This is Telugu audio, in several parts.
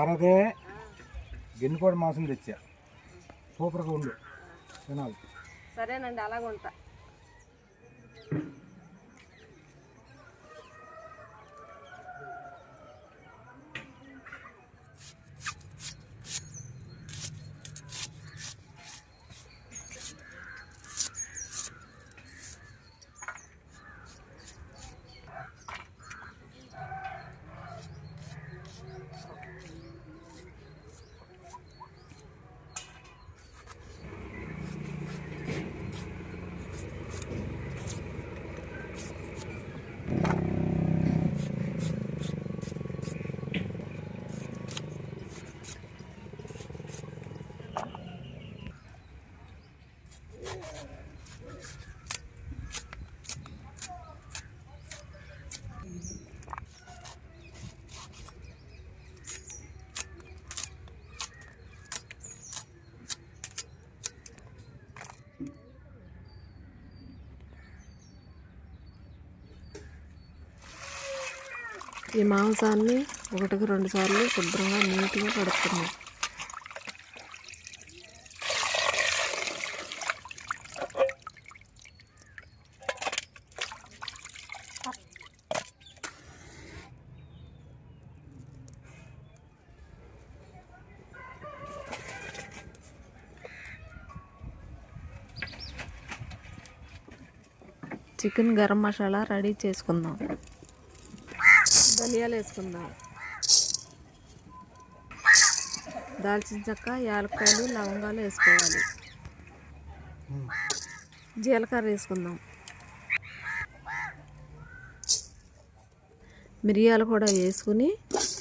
అరదే గిన్నెపాడు మాసం తెచ్చా. సూపర్గా ఉండు. తినాలి. సరేనండి అలాగ ఉంటా ఈ మాంసాన్ని ఒకటికి రెండు సార్లు శుభ్రంగా నీట్గా కడుక్కున్నాం చికెన్ గరం మసాలా రెడీ చేసుకుందాం. ధనియాలు వేసుకుందాం దాల్చిన చెక్క యాలక్కాయలు లవంగాలు వేసుకోవాలి. జీలకర్ర వేసుకుందాం. మిరియాలు కూడా వేసుకుని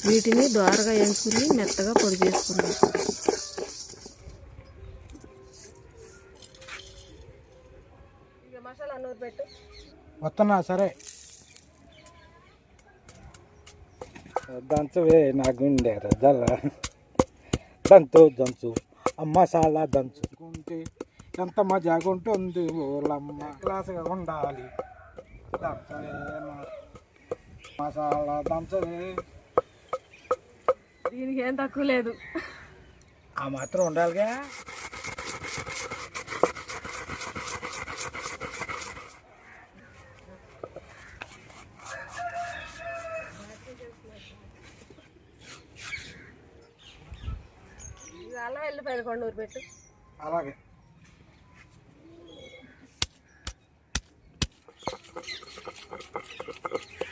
వీటిని దోరగా వేసుకుని మెత్తగా పొడి చేసుకుందాం. మసాలా నూరు పెట్టు. వస్తున్నా సరే. దంచవే నా గుండె రజల దంచు దంచు. మసాలా దంచుకుంటే ఎంత మజాగా ఉంటుంది ఓలమ్మ క్లాస్గా ఉండాలి. మసాలా దంచవే. దీనికి ఏం తక్కువ లేదు. ఆ మాత్రం ఉండాలిగా. అల్లం వెళ్ళిపోయింది కొండ ఊరు పెట్టు అలాగే you.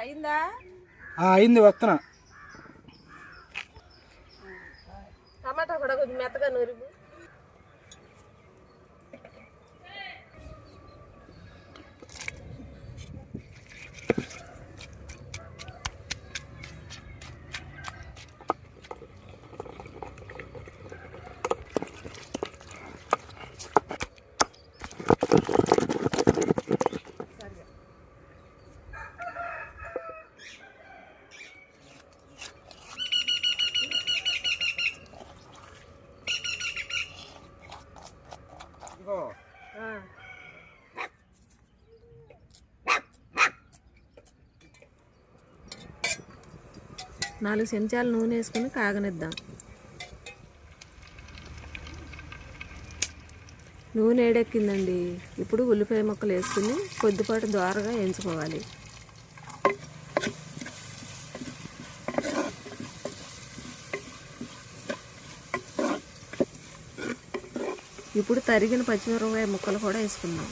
అయిందా? ఆ, అయింది వస్తున్నా టమాటా కూడా కొంచెం మెత్తగా నూరుగు ఇదిగో ఆ. నాలుగు చెంచాలు నూనె వేసుకుని కాగనిద్దాం. నూనె ఏడెక్కిందండి. ఇప్పుడు ఉల్లిపాయ ముక్కలు వేసుకుని కొద్దిపాటు ద్వారగా వేయించుకోవాలి. ఇప్పుడు తరిగిన పచ్చిమిరపకాయ ముక్కలు కూడా వేసుకుందాం.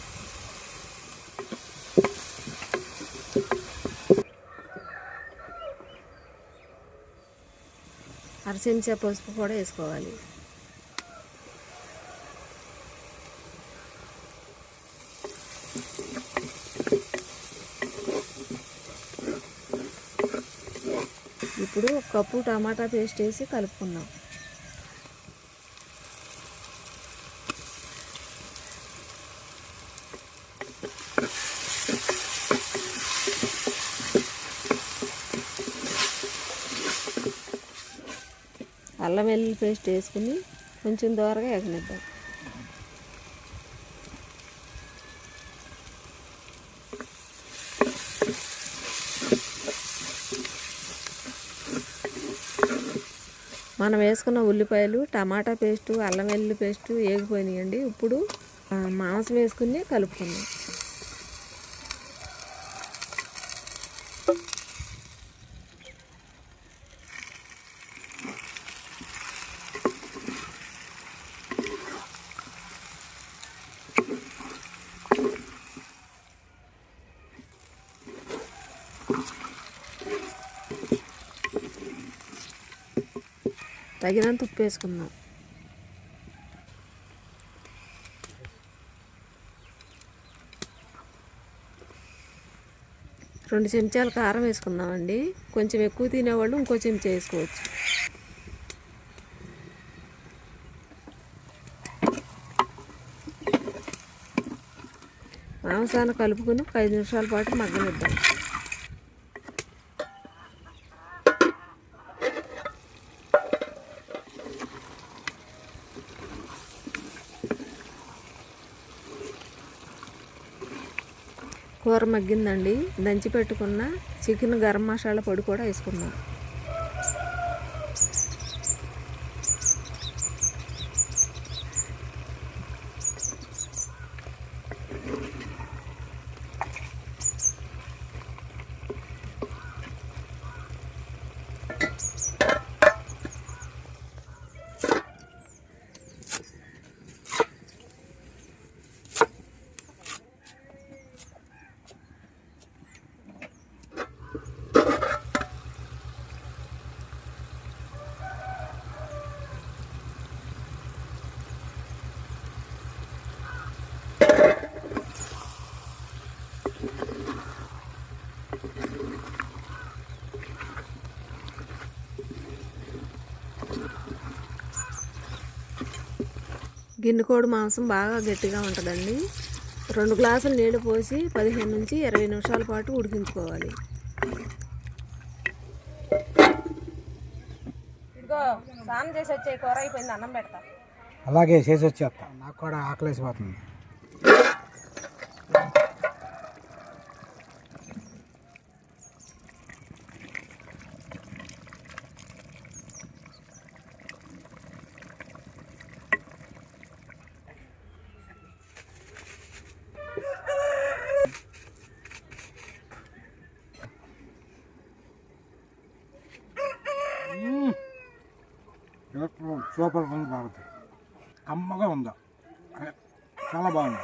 అరచెంచా పసుపు కూడా వేసుకోవాలి. ఇప్పుడు కప్పు టమాటా పేస్ట్ వేసి కలుపుకుందాం. అల్లం వెల్లుల్లి పేస్ట్ వేసుకుని కొంచెం దూరగా ఎగనిద్దాం మనం వేసుకున్న ఉల్లిపాయలు టమాటా పేస్టు అల్లం వెల్లుల్లి పేస్టు వేగిపోయినాయండి ఇప్పుడు మాంసం వేసుకుని కలుపుకుందాం. తగినంత ఉప్పు వేసుకుందాం. రెండు చెంచాలు కారం వేసుకుందామండి. కొంచెం ఎక్కువ తినేవాళ్ళు ఇంకో చెంచా వేసుకోవచ్చు. మాంసాన్ని కలుపుకొని ఒక ఐదు నిమిషాల పాటు మగ్గనిద్దాం. కూర మగ్గిందండి. దంచి పెట్టుకున్న చికెన్ గరం మసాలా పొడి కూడా వేసుకుందాం. గిన్నెకోడి మాంసం బాగా గట్టిగా ఉంటుందండి. రెండు గ్లాసులు నీళ్ళు పోసి పదిహేను నుంచి ఇరవై నిమిషాల పాటు ఉడికించుకోవాలి. ఇదిగో స్నానం చేసి వచ్చే కూర అయిపోయింది అన్నం పెడతా. అలాగే చేసి వచ్చేస్తా. నాకు కూడా ఆకలేసిపోతుంది. సూపర్ ఉంది కాబట్టి. కమ్మగా ఉందా? చాలా బాగుంది.